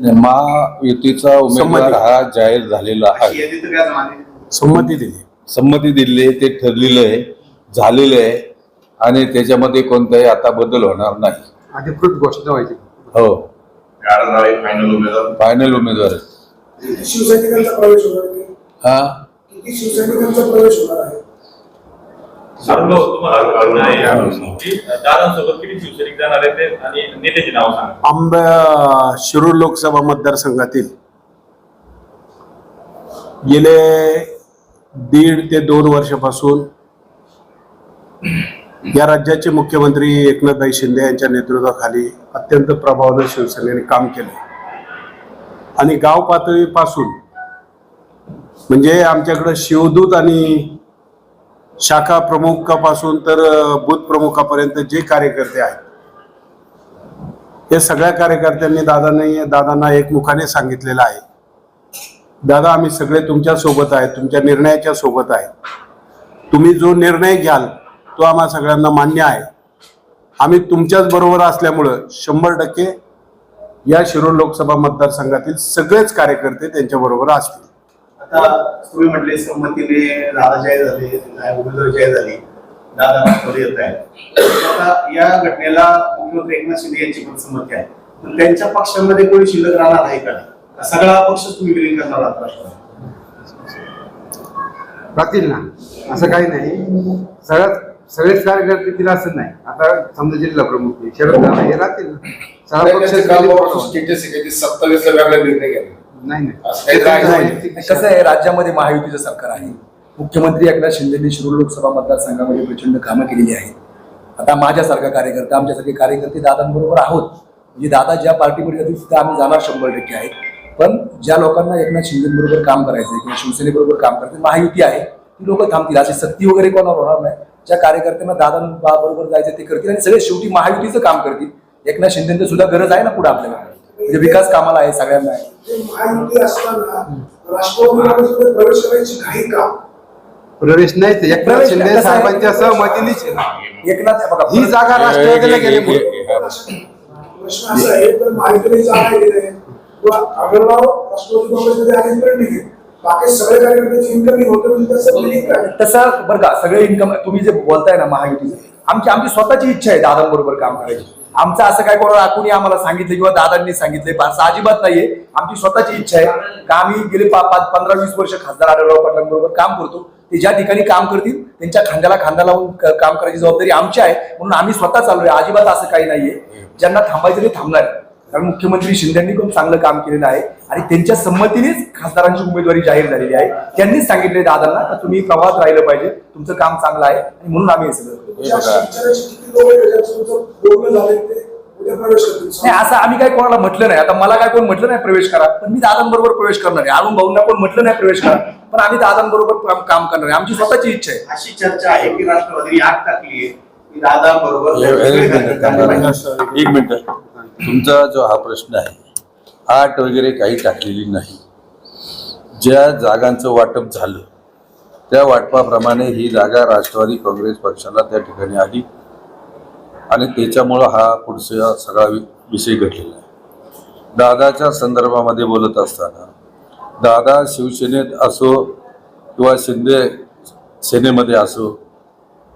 महायुतीचा उमेदवार. हा जाहीर झालेला आहे? संमती दिली. संमती दिली ते ठरलेलं आहे झालेलं आहे आणि त्याच्यामध्ये कोणताही आता बदल होणार नाही. अधिकृत घोषणा व्हायची. हो. फायनल उमेदवार. फायनल उमेदवार. आहे. किती शिवसैनिकांचा प्रवेश होणार आहे? हा? किती शिवसैनिकांचा प्रवेश होणार आहे? सर्व तुम्हाला कल्पना आहे की दादांसोबत किती शिवसैनिक जाणार आहेत ते आणि नेत्याची नाव सांगा. आंबा शिरूर लोकसभा मतदारसंघातील गेले दीड ते दोन वर्षापासून या राज्याचे मुख्यमंत्री एकनाथभाई शिंदे यांच्या नेतृत्वाखाली अत्यंत प्रभावानं शिवसेनेने काम केले. आणि गाव पातळीपासून म्हणजे आमच्याकडं शिवदूत आणि शाखा प्रमुखापासून तर बूथ प्रमुखापर्यंत जे कार्यकर्ते आहेत. या सगळ्या कार्यकर्त्यांनी दादांनी दादांना एकमुखाने सांगितलेलं आहे. दादा आम्ही सगळे तुमच्यासोबत आहे तुमच्या निर्णयाच्या सोबत आहे. तुम्ही जो निर्णय घ्याल तो आम्हा सगळ्यांना मान्य आहे. आम्ही तुमच्याच बरोबर असल्यामुळं शंभर टक्के या शिरोळ लोकसभा मतदारसंघातील सगळेच कार्यकर्ते त्यांच्याबरोबर असतील. आता तुम्ही म्हटले संमतीने दादा जाहीर झाले उमेदवारी जाहीर झाली दादा राष्ट्रवादी येत आहे आता या घटनेला मुख्यमंत्री एकनाथ शिंदे यांची पण संमती आहे. पण त्यांच्या पक्षामध्ये कोणी शिल्लक राहणार आहे का सगळा पक्ष तुम्ही विलीन करणार आहात राष्ट्रवादी. राहतील ना. असं काही नाही. सगळ्यात सगळेच कार्यकर्ते तिला असं नाही. आता समजा जिल्हा प्रमुख शरद पवार हे राहतील ना. सगळा पक्ष सत्तावीसला वेगळा निर्णय घ्या नाही नाही. कसं आहे राज्यामध्ये महायुतीचं सरकार आहे. मुख्यमंत्री एकनाथ शिंदेनी शिरूर लोकसभा मतदारसंघामध्ये प्रचंड कामं केलेली आहेत. आता माझ्यासारखा कार्यकर्ता आमच्यासारखे कार्यकर्ते दादांबरोबर आहोत. म्हणजे दादा ज्या पार्टीमध्ये जातील तिथे आम्ही जाणार शंभर टक्के आहेत पण ज्या लोकांना एकनाथ शिंदेबरोबर काम करायचं किंवा शिवसेनेबरोबर काम करायचं महायुती आहे ती लोक थांबतील. अशी सक्ती वगैरे कोणावर होणार नाही. ज्या कार्यकर्त्यांना दादांबरोबर जायचं ते करतील. आणि सगळे शेवटी महायुतीचं काम करतील. एकनाथ शिंदेचं सुद्धा गरज आहे ना पुढे आपल्याला. म्हणजे विकास कामाला आहे सगळ्यांना आहे. ते महायुती असताना राष्ट्रवादीमध्ये प्रवेश करायची प्रवेश नाही ते एकनाथ प्रवेश शिंदे? साहेबांच्या सहमतीनेच आहे. ना. एकनाथ बघा. ही जागा राष्ट्रवादीला गेली प्रश्न असा आहे तर महायुतीने जागा गेले किंवा आगरराव राष्ट्रवादी काँग्रेसमध्ये आले तर ठीक आहे. बाकी सगळे कार्यकर्त्याची इन्कमिंग होतं म्हणजे तसं बरं का सगळे इन्कम तुम्ही जे बोलताय ना महायुतीचं आमची आमची स्वतःची इच्छा आहे दादांबरोबर काम करायची. आमचं असं काय कोणाला कोणी आम्हाला सांगितलं किंवा दादांनी सांगितले असं अजिबात नाहीये. आमची स्वतःची इच्छा आहे का आम्ही गेले पा- पाच पंधरा वीस वर्ष खासदार आढळराव पाटलांबरोबर काम करतो. ते ज्या ठिकाणी काम करतील त्यांच्या खांद्याला खांदा लावून काम करायची जबाबदारी आमची आहे. म्हणून आम्ही स्वतः चाललोय. अजिबात असं काही नाहीये. ज्यांना थांबायचं ते थांबणार आहे. कारण मुख्यमंत्री शिंदेनी पण चांगलं काम केलेलं आहे आणि त्यांच्या संमतीनेच खासदारांची उमेदवारी जाहीर झालेली आहे. त्यांनीच सांगितले दादांना का तुम्ही प्रवाहात राहिलं पाहिजे तुमचं काम चांगलं आहे आणि म्हणून आम्ही हे सगळं नाही असं आम्ही काही कोणाला म्हटलं नाही. आता मला काय कोण म्हटलं नाही प्रवेश करा पण मी दादांबरोबर प्रवेश करणार आहे. अरुण भाऊंना कोण म्हटलं नाही प्रवेश करा पण आम्ही दादांबरोबर काम- करणार आहे. आमची स्वतःची इच्छा आहे. अशी चर्चा आहे की राष्ट्रवादीने आग टाकली आहे की दादा बरोबर एक मिनिट एक मिनिट. तुमचा जो हा प्रश्न आहे आट वगैरे काही टाकलेली नाही. ज्या जागांचं वाटप झालं त्या वाटपाप्रमाणे ही जागा राष्ट्रवादी काँग्रेस पक्षाला त्या ठिकाणी आली आणि त्याच्यामुळं हा पुढचा सगळा वि- विषय घडलेला आहे. दादाच्या संदर्भामध्ये बोलत असताना दादा शिवसेनेत असो किंवा शिंदे सेनेमध्ये असो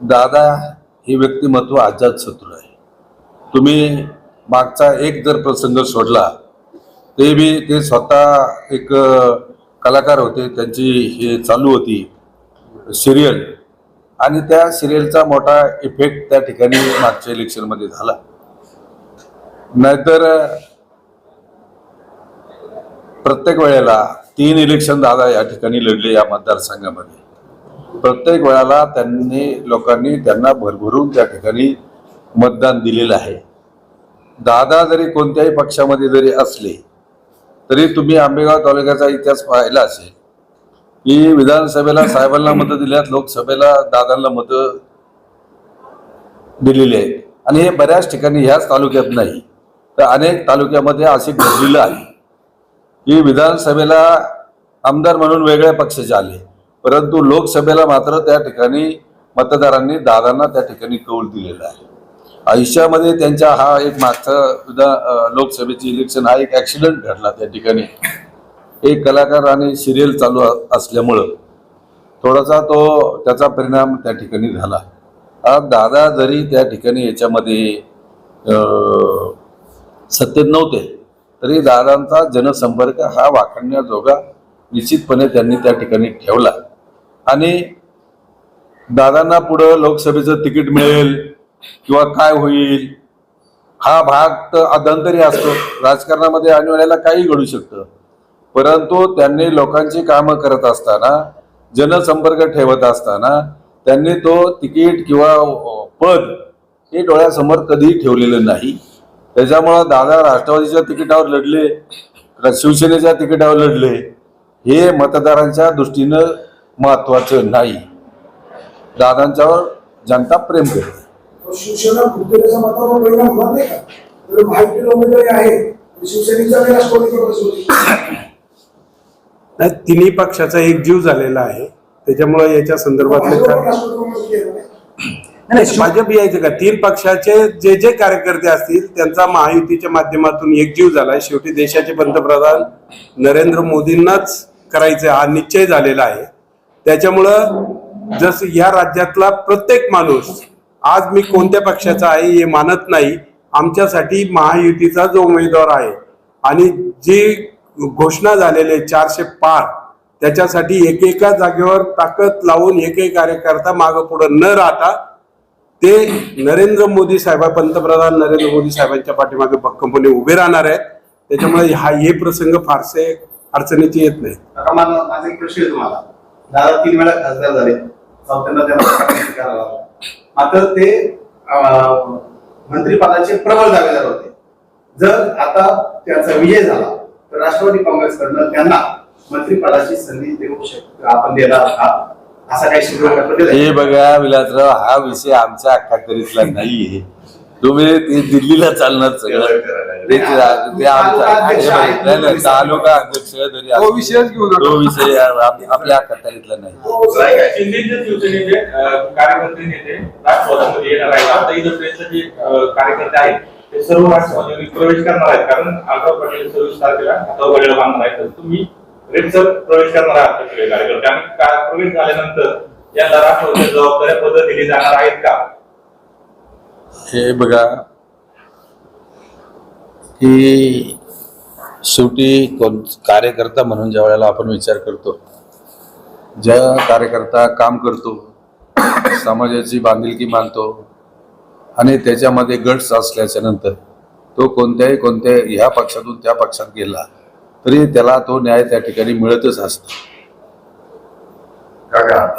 दादा हे व्यक्तिमत्व आजाद शत्रू आहे. तुम्ही मागचा एक जर प्रसंग सोडला ते बी ते स्वतः एक कलाकार होते त्यांची हे चालू होती सिरियल. आणि त्या सिरियलचा मोठा इफेक्ट त्या ठिकाणी मागच्या इलेक्शनमध्ये झाला. नाहीतर प्रत्येक वेळेला तीन इलेक्शन दादा या ठिकाणी लढले या मतदारसंघामध्ये. प्रत्येक वेळाला त्यांनी लोकांनी त्यांना भरभरून त्या ठिकाणी मतदान दिलेलं आहे. दादा जरी कोणत्याही पक्षामध्ये जरी असले तरी तुम्ही आंबेगाव तालुक्याचा इतिहास पाहिला असेल की विधानसभेला साहेबांना मतं दिल्यात लोकसभेला दादांना मतं दिलेली आहेत. आणि हे बऱ्याच ठिकाणी ह्याच तालुक्यात नाही तर अनेक तालुक्यामध्ये असे घडलेलं आहे की विधानसभेला आमदार म्हणून वेगळ्या पक्षाचे आले परंतु लोकसभेला मात्र त्या ठिकाणी मतदारांनी दादांना त्या ठिकाणी कौल दिलेला आहे. आयुष्यामध्ये त्यांच्या हा एक मागचं विधा लोकसभेची इलेक्शन हा एक ॲक्सिडंट घडला त्या ठिकाणी. एक कलाकार आणि सिरियल चालू असल्यामुळं थोडासा तो त्याचा परिणाम त्या ठिकाणी झाला. आज दादा जरी त्या ठिकाणी याच्यामध्ये सत्तेत नव्हते तरी दादांचा जनसंपर्क हा वाखडण्याजोगा निश्चितपणे त्यांनी त्या ठिकाणी ठेवला. आणि दादांना पुढं लोकसभेचं तिकीट मिळेल किंवा काय होईल? हा भाग तर अधंतरी असतो. राजकारणामध्ये आणि वेळेला काही घडू शकतं. परंतु त्यांनी लोकांची कामं करत असताना जनसंपर्क ठेवत असताना त्यांनी तो तिकीट किंवा पद हे डोळ्यासमोर कधीही ठेवलेलं नाही. त्याच्यामुळं दादा राष्ट्रवादीच्या तिकिटावर लढले शिवसेनेच्या तिकिटावर लढले हे मतदारांच्या दृष्टीनं महत्वाचं नाही. दादांच्यावर जनता प्रेम करते. शिवसेना फुटण्याच्या मतावर परिणाम होणार नाही का? तर माहिती उमेदवारी आहे शिवसेनेचा राष्ट्रवादी काँग्रेस होती नाही तिन्ही पक्षाचा एक जीव झालेला आहे. त्याच्यामुळे याच्या संदर्भातलं येणार नाही. भाजप यायचं का? तीन पक्षाचे जे जे कार्यकर्ते असतील त्यांचा महायुतीच्या माध्यमातून एकजीव झालाय. शेवटी देशाचे पंतप्रधान नरेंद्र मोदींनाच करायचा हा निश्चय झालेला आहे. त्याच्यामुळं जसं या राज्यातला प्रत्येक माणूस आज मी कोणत्या पक्षाचा आहे हे मानत नाही. आमच्यासाठी महायुतीचा जो उमेदवार आहे आणि जी घोषणा झालेले चारशे पार त्याच्यासाठी एकेका जागेवर ताकद लावून एक एक कार्यकर्ता मागं पुढं न राहता ते नरेंद्र मोदी साहेब पंतप्रधान नरेंद्र मोदी साहेबांच्या पाठीमागे भक्कमपणे उभे राहणार आहेत. त्याच्यामुळे हा हे प्रसंग फारसे अडचणीचे येत नाही माझा एक प्रश्न तुम्हाला. दादा तीन वेळा खासदार झाले. चौथ्यांदा त्यांना लावलं. मात्र ते मंत्रिपदाचे प्रबळ दावेदार होते. जर आता त्यांचा विजय झाला तर राष्ट्रवादी काँग्रेसकडनं त्यांना मंत्रिपदाची संधी देऊ शकतो आपण देणार आहात. असा काही हे बघा विलासराव हा विषय आमच्या अखत्यारीतला नाहीये. तुम्ही ते दिल्लीला चालणार सगळं. ते ते आमचा हे तालुका अध्यक्ष जरी तो विषयच. तो विषय आप- आपल्या अखत्यारीतला नाही. कार्यकर्ते येणार आहेत. आता ते सर्व राष्ट्रवादीमध्ये प्रवेश करणार आहेत. कारण अठरा पटेल सव्वीस तारखेला हातावर घड्याळ बांधणार आहेत तर तुम्ही प्रवेश करणार आहात कार्यकर्ते? आणि प्रवेश झाल्यानंतर यांना राष्ट्रवादीच्या जबाबदाऱ्या पद दिली जाणार आहेत का? हे बघा की शेवटी कोण कार्यकर्ता म्हणून ज्या वेळेला आपण विचार करतो ज्या कार्यकर्ता काम करतो समाजाची बांधिलकी मानतो आणि त्याच्यामध्ये गट्स असल्याच्या नंतर तो कोणत्याही कोणत्या ह्या पक्षातून त्या पक्षात गेला तरी त्याला तो न्याय त्या ठिकाणी मिळतच असतो.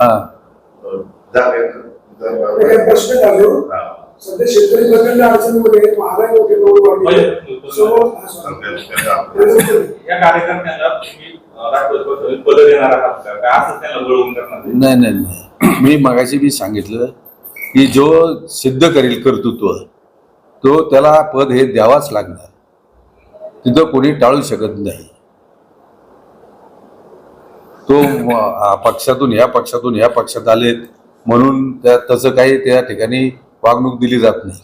हा. प्रश्न हो. सध्या शेतकरी प्रचंड अडचणीमध्ये महागाई मोठी sorry. या? नाही? नाही नाही मी मगाशी बी सांगितलं की जो सिद्ध करेल कर्तृत्व तो त्याला पद हे द्यावाच लागणार. तिथं कोणी टाळू शकत नाही. तो म, आ, पक्षातून ह्या पक्षातून ह्या पक्षात आलेत म्हणून त्या तसं काही त्या ठिकाणी वागणूक दिली जात नाही.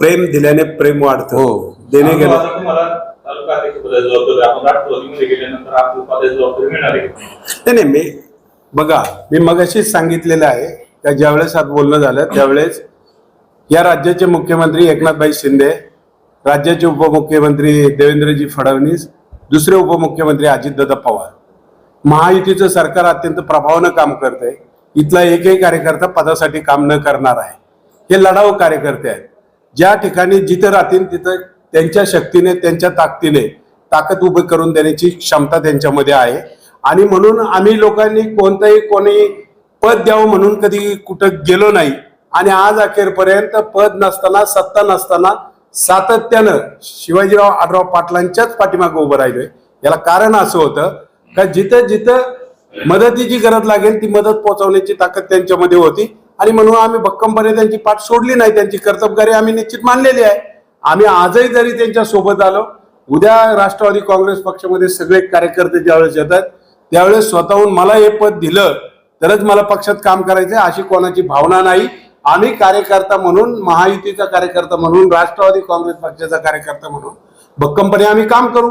प्रेम दिल्याने प्रेम वाढतं. हो. देणे गेले नाही नाही मी बघा मी मगाशीच सांगितलेलं आहे का ज्यावेळेस आज बोलणं झालं त्यावेळेस या राज्याचे मुख्यमंत्री एकनाथभाई शिंदे राज्याचे उपमुख्यमंत्री देवेंद्रजी फडणवीस दुसरे उपमुख्यमंत्री अजितदादा पवार. महायुतीचं सरकार अत्यंत प्रभावानं काम करत आहे इथला एकही कार्यकर्ता पदासाठी काम न करणार आहे. हे लढाऊ कार्यकर्ते आहेत. ज्या ठिकाणी जिथं राहतील तिथं त्यांच्या शक्तीने त्यांच्या ताकदीने ताकद उभी करून देण्याची क्षमता त्यांच्यामध्ये आहे. आणि म्हणून आम्ही लोकांनी कोणतंही कोणी पद द्यावं म्हणून कधी कुठं गेलो नाही. आणि आज अखेरपर्यंत पद नसताना सत्ता नसताना सातत्यानं शिवाजीराव आढराव पाटलांच्याच पाठीमागे उभं राहिलोय. याला कारण असं होतं का जिथं जिथं मदतीची गरज लागेल ती मदत पोहोचवण्याची ताकद त्यांच्यामध्ये होती. आणि म्हणून आम्ही भक्कमपणे त्यांची पाठ सोडली नाही. त्यांची कर्तबगारी आम्ही निश्चित मानलेली आहे. आम्ही आजही जरी त्यांच्यासोबत आलो उद्या राष्ट्रवादी काँग्रेस पक्षामध्ये सगळे कार्यकर्ते ज्यावेळेस येतात त्यावेळेस स्वतःहून मला हे पद दिलं तरच मला पक्षात काम करायचं अशी कोणाची भावना नाही. आम्ही कार्यकर्ता म्हणून महायुतीचा कार्यकर्ता म्हणून राष्ट्रवादी काँग्रेस पक्षाचा कार्यकर्ता म्हणून भक्कमपणे आम्ही काम करू.